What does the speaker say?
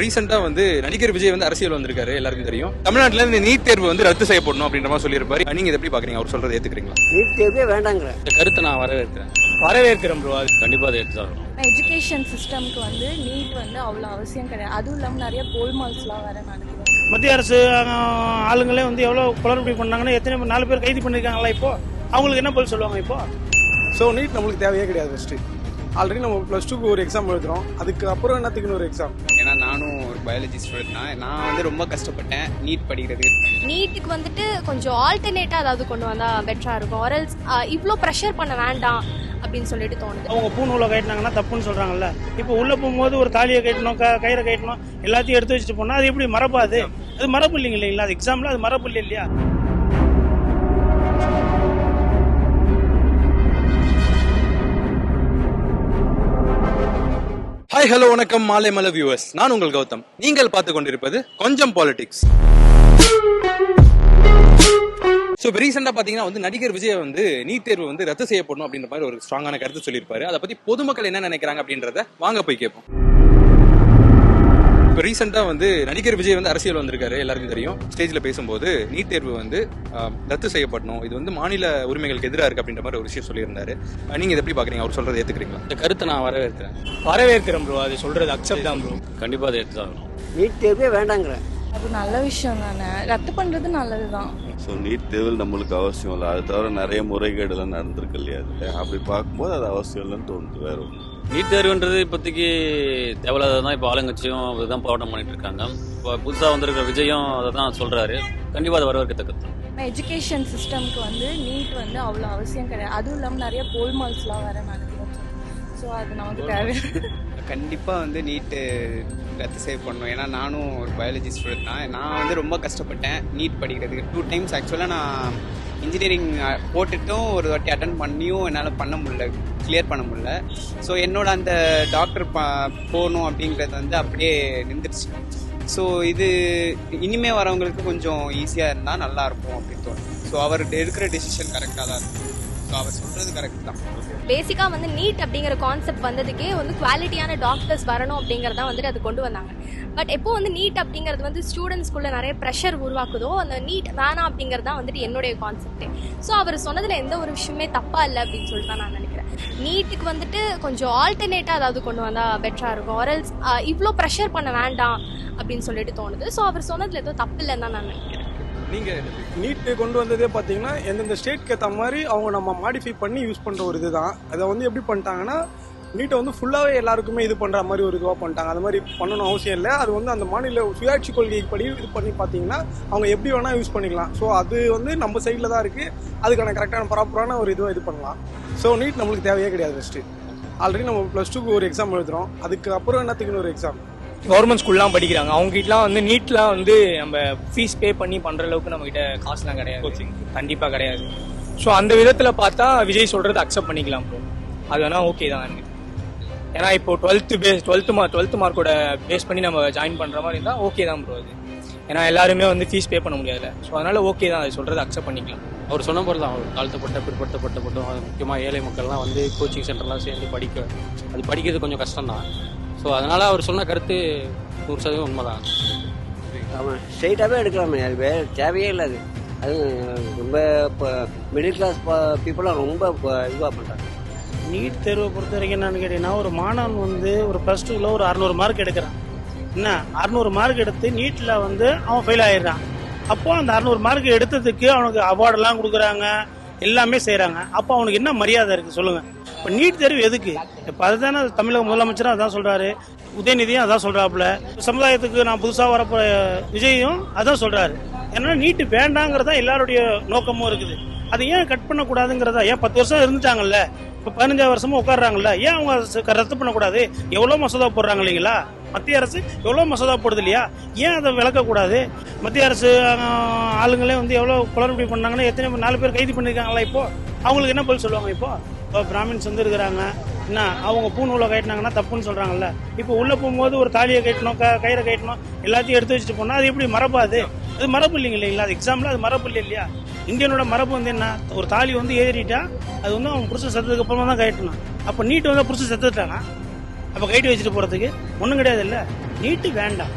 ரீசெண்டா வந்து நடிகர் விஜய் வந்து அரசியல் வந்திருக்காரு எல்லாருக்கும் தெரியும். தமிழ்நாட்டுல இந்த நீட் தேர்வு வந்து ரத்து செய்யப்படணும் அப்படின்ற மாதிரி சொல்லியிருப்பாரு. நீங்க இதை எப்படி பாக்குறீங்க? அவர் சொல்றதை ஏத்துக்கிறீங்களா? நீட் தேர்வே வேண்டாங்கிறேன் இந்த கருத்தை நான் வரவேற்கிறேன். வரவேற்கிறோம் ப்ரோ அது. கண்டிப்பாக அதை எடுத்துதான் எஜுகேஷன் சிஸ்டம்க்கு வந்து நீட் வந்து அவ்வளோ அவசியம் கிடையாது. அதுவும் இல்லாமல் நிறைய கோல்மால்ஸ்லாம் வேற நடக்குது மத்திய அரசு ஆளுங்களே வந்து எவ்வளோ குளறுபடி பண்ணாங்கன்னா எத்தனை நாலு பேர் கைது பண்ணியிருக்காங்களா இப்போ? அவங்களுக்கு என்ன பதில் சொல்லுவாங்க இப்போ? ஸோ நீட் நம்மளுக்கு தேவையே கிடையாது ஃபஸ்ட்டு ஆல்ரெடி நம்ம ப்ளஸ் டூக்கு ஒரு எக்ஸாம் எழுதுறோம். அதுக்கு அப்புறம் என்னத்துக்குன்னு ஒரு எக்ஸாம் ஏன்னா நானும் ஒரு பயாலஜி ஸ்டூடெண்ட் தான். நான் வந்து ரொம்ப கஷ்டப்பட்டேன். நீட் படிக்கிறதுக்கு நீட்டுக்கு வந்துட்டு கொஞ்சம் ஆல்டர்னேட்டா ஏதாவது கொண்டு வந்தா பெட்டரா இருக்கும். ஆரல்ஸ் இவ்வளோ ப்ரெஷர் பண்ண வேண்டாம் அப்படின்னு சொல்லிட்டு தோணுது. அவங்க பூநூலை கட்டினாங்கன்னா தப்புன்னு சொல்றாங்கல்ல. இப்போ உள்ள போகும்போது ஒரு தாலியை கட்டணும் க கயிறை கட்டணும் எல்லாத்தையும் எடுத்து வச்சுட்டு போனா அது எப்படி? மரபா அது? அது மரபு இல்லைங்க இல்லைங்களா? அது எக்ஸாம்ல அது மரபு இல்லை இல்லையா? ஹாய் ஹலோ வணக்கம் மாலை மல வியூவர்ஸ் நான் உங்கள் கௌதம். நீங்கள் பார்த்து கொண்டிருப்பது கொஞ்சம் பாலிடிக்ஸ் ஸோ இப்போ ரீசெண்டாக பார்த்தீங்கன்னா வந்து நடிகர் விஜய் வந்து நீட் தேர்வு வந்து ரத்து செய்யப்படணும் அப்படின்ற மாதிரி ஒரு ஸ்ட்ராங்கான கருத்து சொல்லியிருப்பாரு. அதை பற்றி பொதுமக்கள் என்ன நினைக்கிறாங்க அப்படின்றத வாங்க போய் கேட்போம். இப்போ ரீசெண்டாக வந்து நடிகர் விஜய் வந்து அரசியல் வந்திருக்காரு எல்லாருக்கும் தெரியும். ஸ்டேஜில் பேசும்போது நீட் தேர்வு வந்து ரத்து செய்யப்படணும். இது வந்து மாநில உரிமைகளுக்கு எதிராக இருக்கு அப்படின்ற மாதிரி ஒரு விஷயம் சொல்லியிருந்தாரு. அஹ், நீங்க இதை எப்படி பார்க்குறீங்க அவர் சொல்றதை ஏற்றுக்கிறீங்களா இந்த கருத்தை நான் வரவேற்கிறேன். வரவேற்கிறோம் ப்ரோ அது சொல்றது அக்செப்ட் தான் ப்ரோ கண்டிப்பாக அதை எடுத்துதான் நீட் தேர்வே வேண்டாங்கிறேன். அது நல்ல விஷயம் தானே. ரத்து பண்ணுறது நல்லது தான் ஸோ நீட் தேர்வு நம்மளுக்கு அவசியம் இல்லை. அது தவிர நிறைய முறைகேடுலாம் நடந்திருக்கு இல்லையா? அப்படி பார்க்கும்போது அது அவசியம் இல்லைன்னு தோணுது. வேற ஒன்று நீட் தேர்வுன்றது இப்போதைக்கு தேவையில்லாத தான் இப்போ ஆளுங்கட்சியும் அதுதான் போராட்டம் பண்ணிட்டு இருக்காங்க இப்போ புதுசாக வந்திருக்கிற விஜயும் அதை தான் சொல்றாரு. கண்டிப்பாக அதை வரவேற்கத்தக்கது எஜுகேஷன் சிஸ்டம்க்கு வந்து நீட் வந்து அவ்வளோ அவசியம் கிடையாது. அதுவும் இல்லாமல் நிறைய கோல்மால்ஸ்லாம் வேற நடக்குது ஸோ அது நமக்கு தேவை கண்டிப்பாக வந்து நீட்டு ரத்து செய்யப்படணும். ஏன்னா நானும் ஒரு பயாலஜி ஸ்டூடெண்ட் தான். நான் வந்து ரொம்ப கஷ்டப்பட்டேன் நீட் படிக்கிறதுக்கு. டூ டைம்ஸ் ஆக்சுவலாக நான் இன்ஜினியரிங் போட்டுட்டும் ஒரு வாட்டி அட்டன் பண்ணியும் என்னால் பண்ண முடியல. கிளியர் பண்ண முடியல. ஸோ என்னோட அந்த டாக்டர் போகணும் அப்படிங்கிறது வந்து அப்படியே நின்றுச்சு ஸோ இது இனிமே வரவங்களுக்கு கொஞ்சம் ஈஸியாக இருந்தால் நல்லா இருக்கும் அப்படின்னு தோணும் ஸோ அவர் எடுக்கிற டெசிஷன் கரெக்டாக தான் இருக்கும் ஸோ அவர் சொல்கிறது கரெக்ட் தான். பேசிக்கா வந்து நீட் அப்படிங்கிற கான்செப்ட் வந்ததுக்கே வந்து குவாலிட்டியான டாக்டர்ஸ் வரணும் அப்படிங்கறத வந்துட்டு அது கொண்டு வந்தாங்க. பட் எப்போ வந்து நீட் அப்படிங்கிறது வந்து ஸ்டூடெண்ட்ஸ்குள்ள நிறைய ப்ரெஷர் உருவாக்குதோ அந்த நீட் வேணாம் அப்படிங்கிறது தான் வந்துட்டு என்னுடைய கான்செப்டே ஸோ அவர் சொன்னதுல எந்த ஒரு விஷயமே தப்பா இல்லை அப்படின்னு சொல்லிட்டு தான் நான் நினைக்கிறேன். நீட்டுக்கு வந்துட்டு கொஞ்சம் ஆல்டர்னேட்டாக ஏதாவது கொண்டு வந்தால் பெட்டராக இருக்கும். ஆரல்ஸ் இவ்வளோ ப்ரெஷர் பண்ண வேண்டாம் அப்படின்னு சொல்லிட்டு தோணுது. ஸோ அவர் சொன்னதுல எதுவும் தப்பு இல்லைன்னு தான் நான் நினைக்கிறேன். நீங்கள் நீட்டு கொண்டு வந்ததே பார்த்தீங்கன்னா எந்தெந்த ஸ்டேட்க்கு ஏற்ற மாதிரி அவங்க நம்ம மாடிஃபை பண்ணி யூஸ் பண்ணுற ஒரு இதுதான். அதை வந்து எப்படி பண்ணிட்டாங்கன்னா நீட்டை வந்து ஃபுல்லாகவே எல்லாருக்குமே இது பண்ணுற மாதிரி ஒரு இதுவாக பண்ணிட்டாங்க. அது மாதிரி பண்ணணும் அவசியம் இல்லை. அது வந்து அந்த மாநில சுயாட்சி கொள்கைப்படி இது பண்ணி பார்த்தீங்கன்னா அவங்க எப்படி வேணால் யூஸ் பண்ணிக்கலாம். ஸோ அது வந்து நம்ம சைடில் தான் இருக்குது அதுக்கான கரெக்டான ப்ராப்பரான ஒரு இதுவாக இது பண்ணலாம். ஸோ நீட் நம்மளுக்கு தேவையே கிடையாது ஃபஸ்ட்டு ஆல்ரெடி நம்ம ப்ளஸ் டூக்கு ஒரு எக்ஸாம் எழுதுறோம். அதுக்கு அப்புறம் என்னத்துக்குன்னு ஒரு எக்ஸாம் கவர்மெண்ட் ஸ்கூல்லாம் படிக்கிறாங்க. அவங்க கிட்டலாம் வந்து நீட்லாம் வந்து நம்ம ஃபீஸ் பே பண்ணி பண்ற அளவுக்கு நம்ம கிட்ட காசுலாம் கிடையாது. கண்டிப்பா கிடையாது. ஸோ அந்த விதத்துல பார்த்தா விஜய் சொல்றது அக்செப்ட் பண்ணிக்கலாம் ப்ரோ அது வேணா ஓகே தான் எனக்கு. ஏன்னா இப்போ twelfth pass twelfth mark twelfth மார்க்கோட base பண்ணி நம்ம ஜாயின் பண்ற மாதிரி இருந்தால் ஓகே தான் ப்ரோ அது. ஏன்னா எல்லாருமே வந்து ஃபீஸ் பே பண்ண முடியாதுல்ல. ஸோ அதனால ஓகே தான் அது சொல்றது அக்செப்ட் பண்ணிக்கலாம். அவர் சொன்ன போது தான் அவர் தாழ்த்தப்பட்ட பிற்படுத்தப்பட்ட மட்டும் முக்கியமாக ஏழை மக்கள்லாம் வந்து கோச்சிங் சென்டர்லாம் சேர்ந்து படிக்க அது படிக்கிறது கொஞ்சம் கஷ்டம் தான். ஸோ அதனால அவர் சொன்ன கருத்து நூறு சதவீதம் உண்மைதான். அவன் ஸ்ட்ரெயிட்டாகவே எடுக்கலாமே அது வேற தேவையே இல்லை அது. அது ரொம்ப இப்போ மிடில் கிளாஸ் பீப்புளாக ரொம்ப இதுவாக பண்ணுறாங்க நீட் தேர்வை பொறுத்த வரைக்கும் என்னன்னு கேட்டீங்கன்னா ஒரு மாணவன் வந்து ஒரு ப்ளஸ் டூவில் ஒரு அறநூறு மார்க் எடுக்கிறான். என்ன? அறநூறு மார்க் எடுத்து நீட்டில் வந்து அவன் ஃபெயில் ஆயிடுறான். அப்போ அந்த அறநூறு மார்க் எடுத்ததுக்கு அவனுக்கு அவார்டெல்லாம் கொடுக்குறாங்க எல்லாமே செய்கிறாங்க அப்போ அவனுக்கு என்ன மரியாதை இருக்குது சொல்லுங்கள் இப்போ நீட் தேர்வு எதுக்கு? இப்போ அதுதானே தமிழக முதலமைச்சரும் அதான் சொல்கிறாரு உதயநிதியும் அதான் சொல்கிறாப்புல சமுதாயத்துக்கு நான் புதுசாக வரப்போ விஜயும் அதான் சொல்கிறாரு ஏன்னா நீட்டு வேண்டாங்கிறதா எல்லாருடைய நோக்கமும் இருக்குது. அதை ஏன் கட் பண்ணக்கூடாதுங்கிறதா? ஏன் பத்து வருஷம் இருந்துட்டாங்கல்ல? இப்போ பதினஞ்சாவது வருஷமா உட்காடுறாங்கல்ல ஏன் அவங்க ரத்து பண்ணக்கூடாது? எவ்வளோ மசோதா போடுறாங்க இல்லைங்களா? மத்திய அரசு எவ்வளோ மசோதா போடுது இல்லையா? ஏன் அதை விளக்கக்கூடாது? மத்திய அரசு ஆளுங்களே வந்து எவ்வளோ குளறுபடி பண்ணாங்கன்னா எத்தனை நாலு பேர் கைது பண்ணியிருக்காங்களா இப்போ? அவங்களுக்கு என்ன பதில் சொல்லுவாங்க இப்போ? இப்போ பிராமின்ஸ் வந்து இருக்கிறாங்க. என்ன அவங்க பூநூலை கட்டினாங்கன்னா தப்புன்னு சொல்றாங்கல்ல? இப்போ உள்ள போகும்போது ஒரு தாலியை கட்டணும் க கயிறை கட்டணும் எல்லாத்தையும் எடுத்து வச்சுட்டு போனா அது எப்படி? மரபாது அது? அது மரபு இல்லைங்க இல்லைங்களா? அது எக்ஸாம்பிள் அது மரபு இல்லை இல்லையா? இந்தியனோட மரபு வந்து என்ன? ஒரு தாலி வந்து ஏறிட்டா அது வந்து அவன் புருஷன் செத்ததுக்கு அப்புறமா தான் கட்டணும் அப்போ நீட் வந்து புருஷன் செத்துட்டானா? அப்போ கைட்டு வச்சுட்டு போறதுக்கு ஒன்றும் கிடையாது இல்லை நீட்டு வேண்டாம்.